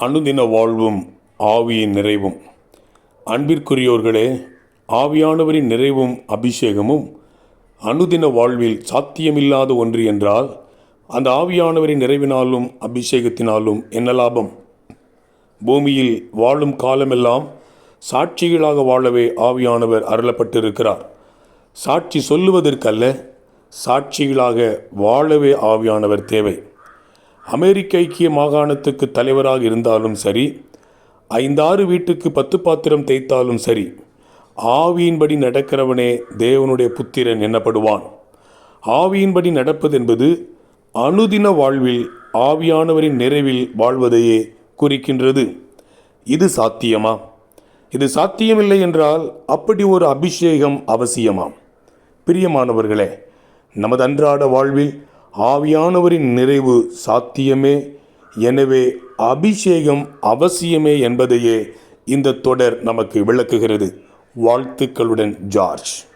அனுதின வாழ்வும் ஆவியின் நிறைவும். அன்பிற்குரியோர்களே ஆவியானவரின் நிறைவும் அபிஷேகமும் அனுதின வாழ்வில் சாத்தியமில்லாத ஒன்று என்றால் அந்த ஆவியானவரின் நிறைவினாலும் அபிஷேகத்தினாலும் என்ன லாபம்? பூமியில் வாழும் காலமெல்லாம் சாட்சிகளாக வாழவே ஆவியானவர் அருளப்பட்டிருக்கிறார். சாட்சி சொல்லுவதற்கல்ல சாட்சிகளாக வாழவே ஆவியானவர் தேவை. அமெரிக்க ஐக்கிய மாகாணத்துக்கு தலைவராக இருந்தாலும் சரி ஐந்தாறு வீட்டுக்கு பத்து பாத்திரம் தேய்த்தாலும் சரி ஆவியின்படி நடக்கிறவனே தேவனுடைய புத்திரன் எனப்படுவான் ஆவியின்படி நடப்பது என்பது அனுதின வாழ்வில் ஆவியானவரின் நிறைவில் வாழ்வதையே குறிக்கின்றது. இது சாத்தியமா? இது சாத்தியமில்லை என்றால் அப்படி ஒரு அபிஷேகம் அவசியமாம். பிரியமானவர்களே நமது அன்றாட வாழ்வில் ஆவியானவரின் நிறைவு சாத்தியமே. எனவே அபிஷேகம் அவசியமே என்பதையே இந்த தொடர் நமக்கு விளக்குகிறது. வாழ்த்துக்களுடன் ஜார்ஜ்.